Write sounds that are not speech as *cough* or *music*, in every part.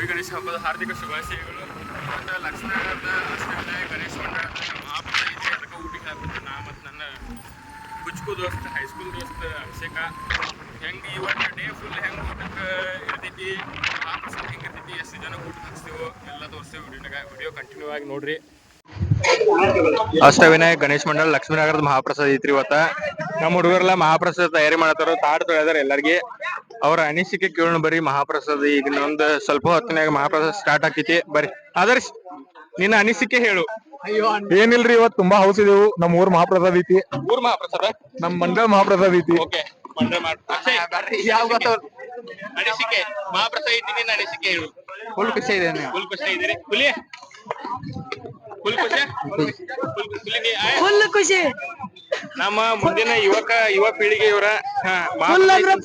ಗೌರಿ ಗಣೇಶ ಹಬ್ಬದ ಹಾರ್ದಿಕ ಶುಭಾಶಯಗಳು. ಮತ್ತು ಲಕ್ಷ್ಮೀನಗರದ ಅಷ್ಟೇ ಗಣೇಶ ಮಂಡಳ ಇದೆ ಅದಕ್ಕೆ ಊಟಿಗೆ ಹಾಕ್ಬಿಟ್ಟು ನಾ ಮತ್ತು ನನ್ನ ಕುಚ್ಕು ದೋಸ್ತ ಹೈಸ್ಕೂಲ್ ದೋಸ್ತ ಅಭಿಷೇಕ. ಹೆಂಗೆ ಇವತ್ತು ಡೇ ಫುಲ್ ಹೆಂಗೆ ಊಟಕ್ಕೆ ಇರ್ತೈತಿ ಮಹಾಪ್ರಸಾದ ಹೆಂಗೆ ಇರ್ತೈತಿ ಎಷ್ಟು ಜನ ಊಟ ಹಾಕ್ಸ್ತೀವೋ ಎಲ್ಲ ತೋರಿಸ್ತೀವಿ ವಿಡಿಯೋನಾಗ. ವಿಡಿಯೋ ಕಂಟಿನ್ಯೂ ಆಗಿ ನೋಡ್ರಿ. ಅಷ್ಟವಿನಾಯಕ ಗಣೇಶ ಮಂಡಳ, ಲಕ್ಷ್ಮೀನಗರದ ಮಹಾಪ್ರಸಾದ ಐತ್ರಿ ಇವತ್ತ. ನಮ್ಮ ಹುಡುಗರೆಲ್ಲ ಮಹಾಪ್ರಸಾದ ತಯಾರಿ ಮಾಡತ್ತಾರ ತಾಡ್ ತೊಳೆದಾರ ಎಲ್ಲರಿಗೆ. ಅವ್ರ ಅನಿಸಿಕೆ ಕೇಳೋಣ ಬರ್ರಿ ಮಹಾಪ್ರಸಾದ ಈಗ ಇನ್ನೊಂದ್ ಸ್ವಲ್ಪ ಹೊತ್ತಿನಾಗ ಮಹಾಪ್ರಸಾದ ಸ್ಟಾರ್ಟ್ ಆಕೈತಿ. ಬರಿ ಆದರ್ಶ್ ನಿನ್ನ ಅನಿಸಿಕೆ ಹೇಳು. ಏನಿಲ್ರಿ ಇವತ್ ತುಂಬಾ ಹೌಸ್ ಇದೆವು ನಮ್ ಊರ್ ಮಹಾಪ್ರಸಾದ್ ಐತಿ. ಊರ್ ಮಹಾಪ್ರಸಾದ? ನಮ್ ಮಂಡಳ ಮಹಾಪ್ರಸಾದ್ ಐತಿ. ಓಕೆ ಅನಿಸಿಕೆ ಮಹಾಪ್ರಸಾದ ಐತಿ ನಿನ್ನ ಅನಿಸಿಕೆ ಹೇಳು. ಫುಲ್ ಖುಷಿ ಇದೆ ಫುಲ್ ಖುಷಿ ಇದೀರಿ. ಹುಲಿ? ಫುಲ್ ಖುಷಿ? *laughs* ಫುಲ್ ಖುಷಿ. ನಮ್ಮ ಮುಂದಿನ ಯುವಕ ಯುವ ಪೀಳಿಗೆ ಇವರ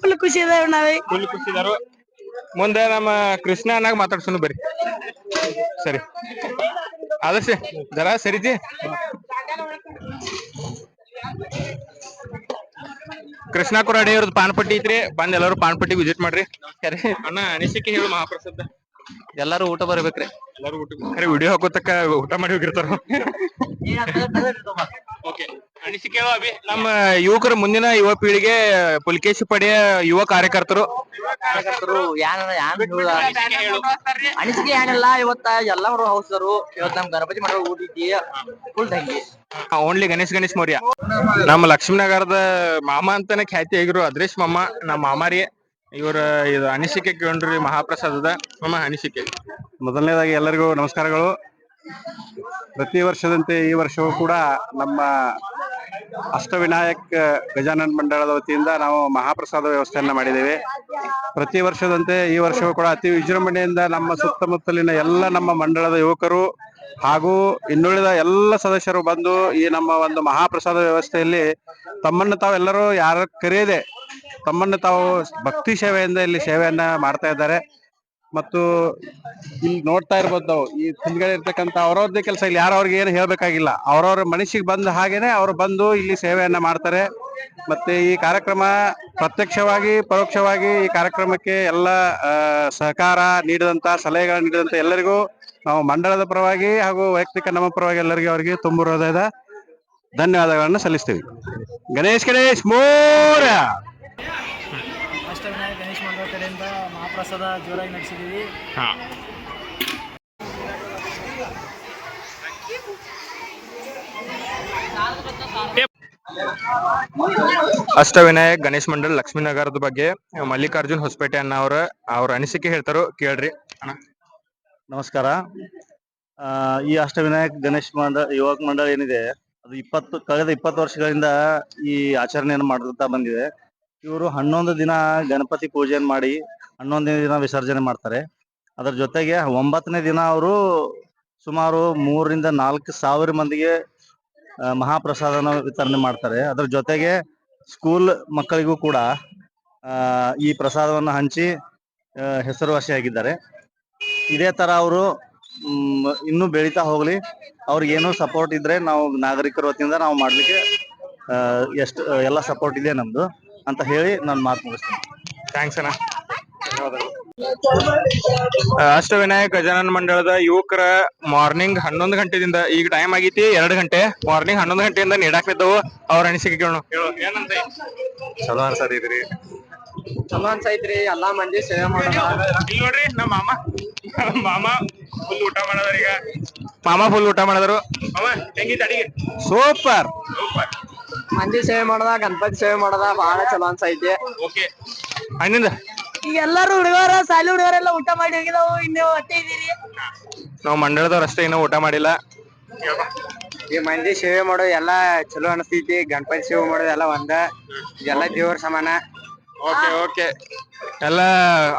ಫುಲ್ ಖುಷಿ ಇದಾವೆ ನಾವೇ. ಫುಲ್ ಖುಷಿದಾರು. ಮುಂದೆ ನಮ್ಮ ಕೃಷ್ಣ ಅನ್ನಾಗ ಮಾತಾಡ್ಸೋಣ ಬರ್ರಿ. ಸರಿ. ಆದರ್ಶ ಜರ ಸರಿತಿ ಕೃಷ್ಣ ಕುರಾಡಿ ಅವ್ರದ್ದು ಪಾನ್ಪಟ್ಟಿ ಐತ್ರಿ. ಬಂದ್ ಎಲ್ಲರೂ ಪಾನ್ಪಟ್ಟಿ ವಿಸಿಟ್ ಮಾಡ್ರಿ. ಅಣ್ಣ ಅನಿಸಿಕೆ ಹೇಳು ಮಹಾಪ್ರಸಾದ. ಎಲ್ಲಾರು ಊಟ ಬರ್ಬೇಕ್ರಿ. ಎಲ್ಲರೂ ಊಟ ಖರೆ ವಿಡಿಯೋ ಹಾಕೋತಕ್ಕ ಊಟ ಮಾಡಿ ಹೋಗಿರ್ತಾರ. ಓಕೆ ಅನಿಸಿಕೆ ಅಭಿ ನಮ್ಮ ಯುವಕರು ಮುಂದಿನ ಯುವ ಪೀಳಿಗೆ ಪುಲಕೇಶಿ ಪಡೆಯ ಯುವ ಕಾರ್ಯಕರ್ತರು. ಅನಿಸಿಕೆ ಹೇಳು. ಅನಿಸಿಕೆ ಏನಿಲ್ಲ ಇವತ್ತ ಎಲ್ಲರೂ ಹೌಸರು. ಇವತ್ತು ನಮ್ ಗಣಪತಿ ಮಾಡೋ ಊಟಿದ್ದಿ ಫುಲ್ ತಂಗಿ ಓನ್ಲಿ ಗಣೇಶ್ ಗಣೇಶ್ ಮೌರ್ಯ. ನಮ್ಮ ಲಕ್ಷ್ಮೀನಗರದ ಮಾಮ ಅಂತಾನೆ ಖ್ಯಾತಿ ಆಗಿರು ಅದ್ರೇಶ್ ಮಾಮ ನಮ್ಮ ಮಾಮಾರಿ. ಇವರ ಇದು ಅನಿಸಿಕೆ ಕೇಳ್ರಿ ಮಹಾಪ್ರಸಾದದ. ಮಾಮ ಅನಿಸಿಕೆ. ಮೊದಲನೇದಾಗಿ ಎಲ್ಲರಿಗೂ ನಮಸ್ಕಾರಗಳು. ಪ್ರತಿ ವರ್ಷದಂತೆ ಈ ವರ್ಷವೂ ಕೂಡ ನಮ್ಮ ಅಷ್ಟವಿನಾಯಕ್ ಗಜಾನನ್ ಮಂಡಳದ ವತಿಯಿಂದ ನಾವು ಮಹಾಪ್ರಸಾದ ವ್ಯವಸ್ಥೆಯನ್ನ ಮಾಡಿದ್ದೇವೆ. ಪ್ರತಿ ವರ್ಷದಂತೆ ಈ ವರ್ಷವೂ ಕೂಡ ಅತಿ ವಿಜೃಂಭಣೆಯಿಂದ ನಮ್ಮ ಸುತ್ತಮುತ್ತಲಿನ ಎಲ್ಲ ನಮ್ಮ ಮಂಡಳದ ಯುವಕರು ಹಾಗೂ ಇನ್ನುಳಿದ ಎಲ್ಲ ಸದಸ್ಯರು ಬಂದು ಈ ನಮ್ಮ ಒಂದು ಮಹಾಪ್ರಸಾದ ವ್ಯವಸ್ಥೆಯಲ್ಲಿ ತಮ್ಮನ್ನು ತಾವೆಲ್ಲರೂ ಯಾರ ಕರೆಯದೆ ತಮ್ಮನ್ನು ತಾವು ಭಕ್ತಿ ಸೇವೆಯಿಂದ ಇಲ್ಲಿ ಸೇವೆಯನ್ನ ಮಾಡ್ತಾ ಇದ್ದಾರೆ. ಮತ್ತು ಇಲ್ಲಿ ನೋಡ್ತಾ ಇರ್ಬೋದು ನಾವು, ಈ ಹಿಂದ್ಗಡೆ ಇರ್ತಕ್ಕಂಥ ಅವ್ರವ್ರದ್ದೇ ಕೆಲಸ. ಇಲ್ಲಿ ಯಾರು ಅವ್ರಿಗೆ ಏನು ಹೇಳ್ಬೇಕಾಗಿಲ್ಲ. ಅವ್ರವ್ರ ಮನಸ್ಸಿಗೆ ಬಂದ ಹಾಗೇನೆ ಅವ್ರು ಬಂದು ಇಲ್ಲಿ ಸೇವೆಯನ್ನ ಮಾಡ್ತಾರೆ. ಮತ್ತೆ ಈ ಕಾರ್ಯಕ್ರಮ ಪ್ರತ್ಯಕ್ಷವಾಗಿ, ಪರೋಕ್ಷವಾಗಿ ಈ ಕಾರ್ಯಕ್ರಮಕ್ಕೆ ಎಲ್ಲ ಸಹಕಾರ ನೀಡಿದಂತ ಸಲಹೆಗಳ ನೀಡಿದಂತ ಎಲ್ಲರಿಗೂ ನಾವು ಮಂಡಳದ ಪರವಾಗಿ ಹಾಗೂ ವೈಯಕ್ತಿಕ ನಮ್ಮ ಪರವಾಗಿ ಎಲ್ಲರಿಗೂ ಅವರಿಗೆ ತುಂಬ ಹೃದಯದ ಧನ್ಯವಾದಗಳನ್ನು ಸಲ್ಲಿಸ್ತೀವಿ. ಗಣೇಶ್ ಗಣೇಶ್ ಮೋರ ಅಷ್ಟವಿನಾಯಕ ಗಣೇಶ್ ಮಂಡಳ ಕಡೆಯಿಂದ ಮಹಾಪ್ರಸಾದ ಜೋರಾಗಿ ನಡೆಸಿದೀವಿ ಹಾ. ಅಷ್ಟವಿನಾಯಕ್ ಗಣೇಶ್ ಮಂಡಲ್ ಲಕ್ಷ್ಮೀನಗರದ ಬಗ್ಗೆ ಮಲ್ಲಿಕಾರ್ಜುನ್ ಹೊಸಪೇಟೆ ಅನ್ನ ಅವ್ರ ಅವ್ರ ಅನಿಸಿಕೆ ಹೇಳ್ತಾರೋ ಕೇಳ್ರಿ. ನಮಸ್ಕಾರ. ಆ, ಈ ಅಷ್ಟವಿನಾಯಕ್ ಗಣೇಶ್ ಮಂಡಲ್ ಯುವಕ ಮಂಡಳ ಏನಿದೆ ಅದು ಇಪ್ಪತ್ತು ಕಳೆದ ಇಪ್ಪತ್ತು ವರ್ಷಗಳಿಂದ ಈ ಆಚರಣೆಯನ್ನು ಮಾಡುತ್ತಾ ಬಂದಿದೆ. ಇವರು ಹನ್ನೊಂದು ದಿನ ಗಣಪತಿ ಪೂಜೆಯನ್ನು ಮಾಡಿ ಹನ್ನೊಂದನೇ ದಿನ ವಿಸರ್ಜನೆ ಮಾಡ್ತಾರೆ. ಅದರ ಜೊತೆಗೆ ಒಂಬತ್ತನೇ ದಿನ ಅವರು ಸುಮಾರು ಮೂರರಿಂದ ನಾಲ್ಕು ಸಾವಿರ ಮಂದಿಗೆ ಮಹಾಪ್ರಸಾದನ ವಿತರಣೆ ಮಾಡ್ತಾರೆ. ಅದರ ಜೊತೆಗೆ ಸ್ಕೂಲ್ ಮಕ್ಕಳಿಗೂ ಕೂಡ ಈ ಪ್ರಸಾದವನ್ನು ಹಂಚಿ ಹೆಸರುವಾಸಿಯಾಗಿದ್ದಾರೆ ಇದೇ ತರ ಅವರು ಇನ್ನೂ ಬೆಳೀತಾ ಹೋಗ್ಲಿ. ಅವ್ರಿಗೆ ಏನೋ ಸಪೋರ್ಟ್ ಇದ್ರೆ ನಾವು ನಾಗರಿಕರ ವತಿಯಿಂದ ನಾವು ಮಾಡ್ಲಿಕ್ಕೆ ಎಷ್ಟು, ಎಲ್ಲ ಸಪೋರ್ಟ್ ಇದೆ ನಮ್ದು ಅಂತ ಹೇಳಿ ನಾನು ಮಾತು ಮುಗಿಸ್ತೀನಿ. ಥ್ಯಾಂಕ್ಸ್ ಅಣ್ಣ. ಅಷ್ಟವಿನಾಯಕ ಗಜಾನನ ಮಂಡಳದ ಯುವಕರ ಮಾರ್ನಿಂಗ್ ಹನ್ನೊಂದು ಗಂಟೆದಿಂದ ಈಗ ಟೈಮ್ ಆಗೈತಿ ಎರಡು ಗಂಟೆ. ಮಾರ್ನಿಂಗ್ ಹನ್ನೊಂದು ಗಂಟೆಯಿಂದ ನೀಡಾಕ್ ಬಿದ್ದವು ಅವ್ರ ಅನಿಸಿಕೆ ಕೇಳೋಣ. ಹೇಳು ಏನಂತ? ಚಲೋ ಅನ್ಸದಿದ್ರಿ ಚಲೋ ಅನ್ಸೈತ್ರಿ ಎಲ್ಲಾ ಮಂದಿ ಸೇವೆ ಮಾಡೋಣ. ನೋಡ್ರಿ ನಮ್ಮ ಮಾಮ. ಮಾಮ ಫುಲ್ ಊಟ ಮಾಡದ್ರ ಈಗ. ಮಾಮ ಫುಲ್ ಊಟ ಮಾಡಿದ್ರು. ಸೂಪರ್. ಸೂಪರ್. ಮಂದಿ ಸೇವೆ ಮಾಡದ ಗಣಪತಿ ಸೇವೆ ಮಾಡದ ಬಹಳ ಚಲೋ ಅನ್ಸೈತಿ ಓಕೆ ಅಣ್ಣಿಂದ ಈಗ ಎಲ್ಲಾರು ಹುಡುಗರ ಸಾಲಿ ಹುಡುಗರೆಲ್ಲ ಊಟ ಮಾಡಿ ಹೋಗಿದಾವು ಇನ್ನು ಹೊಟ್ಟೆ ಇದೀರಿ ನಾವು ಮಂಡಳದವ್ರ ಅಷ್ಟೇ ಇನ್ನೂ ಊಟ ಮಾಡಿಲ್ಲ. ಈ ಮಂದಿ ಸೇವೆ ಮಾಡೋ ಎಲ್ಲಾ ಚಲೋ ಅನಿಸ್ತೈತಿ ಗಣಪತಿ ಸೇವೆ ಮಾಡೋದು ಎಲ್ಲ ಒಂದ. ಎಲ್ಲ ದೇವ್ರ ಸಮಾನ. Okay okay. ಎಲ್ಲ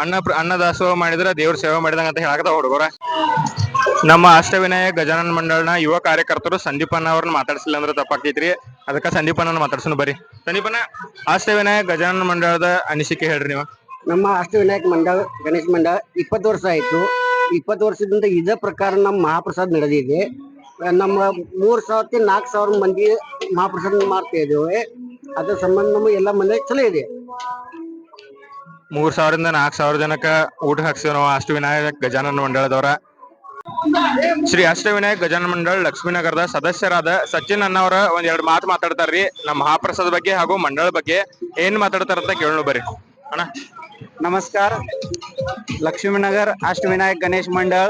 ಅನ್ನ ಪ್ರ- ಅನ್ನ ದಾಸೋಹ ಮಾಡಿದ್ರ ದೇವ್ರ ಸೇವೆ ಮಾಡಿದಂಗ ಅಂತ ಹೇಳಕತ್ತಾವ ಹುಡುಗರ. ನಮ್ಮ ಅಷ್ಟವಿನಾಯಕ ಗಜಾನನ ಮಂಡಳನ ಯುವ ಕಾರ್ಯಕರ್ತರು ಸಂದೀಪಣ್ಣ ಅವ್ರನ್ನ ಮಾತಾಡ್ಸಿಲ್ಲ ಅಂದ್ರೆ ತಪ್ಪಾಗ್ತೈತ್ರಿ. ಅದಕ್ಕ ಸಂದೀಪಣ್ಣನ ಮಾತಾಡ್ಸೋಣ ಬರ್ರಿ. ಸಂದೀಪಣ್ಣ ಅಷ್ಟವಿನಾಯಕ ಗಜಾನನ ಮಂಡಳದ ಅನಿಸಿಕೆ ಹೇಳ್ರಿ ನೀವು. ನಮ್ಮ ಅಷ್ಟವಿನಾಯಕ ಮಂಡಳ, ಗಣೇಶ ಮಂಡಳ ಇಪ್ಪತ್ತು ವರ್ಷ ಆಯ್ತು. ಇಪ್ಪತ್ತು ವರ್ಷದಿಂದ ಇದೇ ಪ್ರಕಾರ ನಮ್ಮ ಮಹಾಪ್ರಸಾದ್ ನಡೆದಿದೆ. ನಮ್ಮ ಮೂರ್ ಸಾವಿರ ನಾಲ್ಕು ಸಾವಿರ ಮಂದಿ ಮಹಾಪ್ರಸಾದ ಮಾಡ್ತಾ ಇದ್ದೇವೆ. ಅದ್ರ ಸಂಬಂಧ ನಮ್ಮ ಎಲ್ಲ ಮನೆ ಚಲೋ ಇದೆ. ಮೂರ್ ಸಾವಿರದಿಂದ ನಾಲ್ಕು ಸಾವಿರ ಜನಕ್ಕ ಊಟ ಹಾಕ್ಸಿವಿ ನಾವು ಅಷ್ಟವಿನಾಯಕ ಗಜಾನನ ಮಂಡಳದವರ. ಶ್ರೀ ಅಷ್ಟವಿನಾಯಕ ಗಜಾನ ಮಂಡಳ ಲಕ್ಷ್ಮೀನಗರದ ಸದಸ್ಯರಾದ ಸಚಿನ್ ಅನ್ನವರ ಒಂದ್ ಎರಡು ಮಾತು ಮಾತಾಡ್ತಾರ್ರಿ. ನಮ್ಮ ಮಹಾಪ್ರಸಾದ ಬಗ್ಗೆ ಹಾಗೂ ಮಂಡಳ ಬಗ್ಗೆ ಏನ್ ಮಾತಾಡ್ತಾರಂತ ಕೇಳೋಣ ಬರ್ರಿ. ಅಣ್ಣ. नमस्कार. लक्ष्मीनगर अष्टविनायक गणेश मंडळ.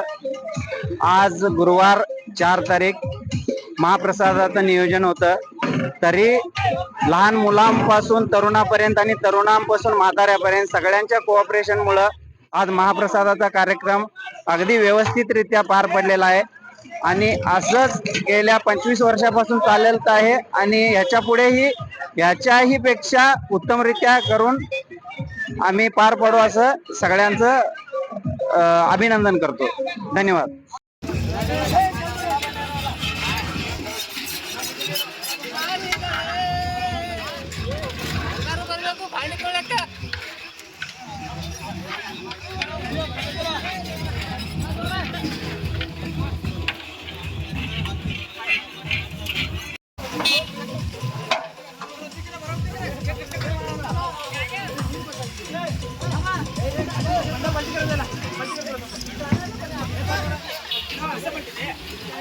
आज गुरुवार चार तारीख महाप्रसादाचं नियोजन होतं. तरी लहान मुलांपासून तरुणापर्यंत आणि तरुणांपासून म्हाताऱ्यापर्यंत सगळ्यांच्या कोऑपरेशनमुळं आज महाप्रसादाचा कार्यक्रम अगदी व्यवस्थितरित्या पार पडलेला आहे. आणि असंच गेल्या पंचवीस वर्षापासून चालत आहे आणि ह्याच्या पुढेही ह्याच्याही पेक्षा उत्तमरित्या करून आम्ही पार पडू असं सगळ्यांचं अभिनंदन करतो. धन्यवाद.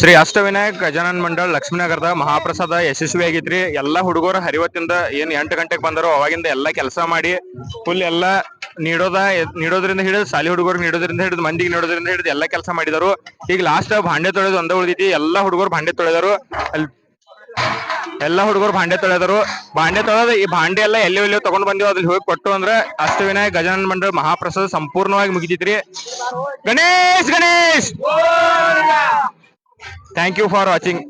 ಶ್ರೀ ಅಷ್ಟವಿನಾಯಕ ಗಜಾನನ್ ಮಂಡಳ ಲಕ್ಷ್ಮೀನಗರದ ಮಹಾಪ್ರಸಾದ ಯಶಸ್ವಿ ಆಗಿದ್ರಿ ಎಲ್ಲಾ ಹುಡುಗರು ಹರಿವತ್ತಿಂದ ಏನ್ ಎಂಟು ಗಂಟೆಗೆ ಬಂದರು ಅವಾಗಿಂದ ಎಲ್ಲಾ ಕೆಲಸ ಮಾಡಿ ಫುಲ್ ಎಲ್ಲಾ ನೀಡೋದ, ನೀಡೋದ್ರಿಂದ ಹಿಡಿದು ಸಾಲಿ ಹುಡುಗರು ನೀಡೋದ್ರಿಂದ ಹಿಡಿದು, ಮಂದಿಗೆ ನೀಡೋದ್ರಿಂದ ಹಿಡಿದು ಎಲ್ಲಾ ಕೆಲಸ ಮಾಡಿದರು. ಈಗ ಲಾಸ್ಟ್ ಭಾಂಡೆ ತೊಳೆದು ಒಂದ ಉಳಿದೈತಿ ಎಲ್ಲಾ ಹುಡುಗರು ಭಾಂಡೆ ತೊಳೆದರು. ಅಲ್ಲಿ ಎಲ್ಲಾ ಹುಡುಗರು ಭಾಂಡೆ ತೊಳೆದರು. ಭಾಂಡೆ ತೊಳೆದು ಈ ಭಾಂಡೆ ಎಲ್ಲ ಎಲ್ಲಿ ಎಲ್ಲಿ ತಗೊಂಡ್ ಬಂದಿವ್. ಅದ್ರಲ್ಲಿ ಹೋಗಿ ಕೊಟ್ಟು ಅಂದ್ರ ಅಷ್ಟವಿನಾಯಕ ಗಜಾನನ ಮಂಡಳ ಮಹಾಪ್ರಸಾದ ಸಂಪೂರ್ಣವಾಗಿ ಮುಗಿದಿದ್ರಿ Ganesh Ganesh! Thank you for watching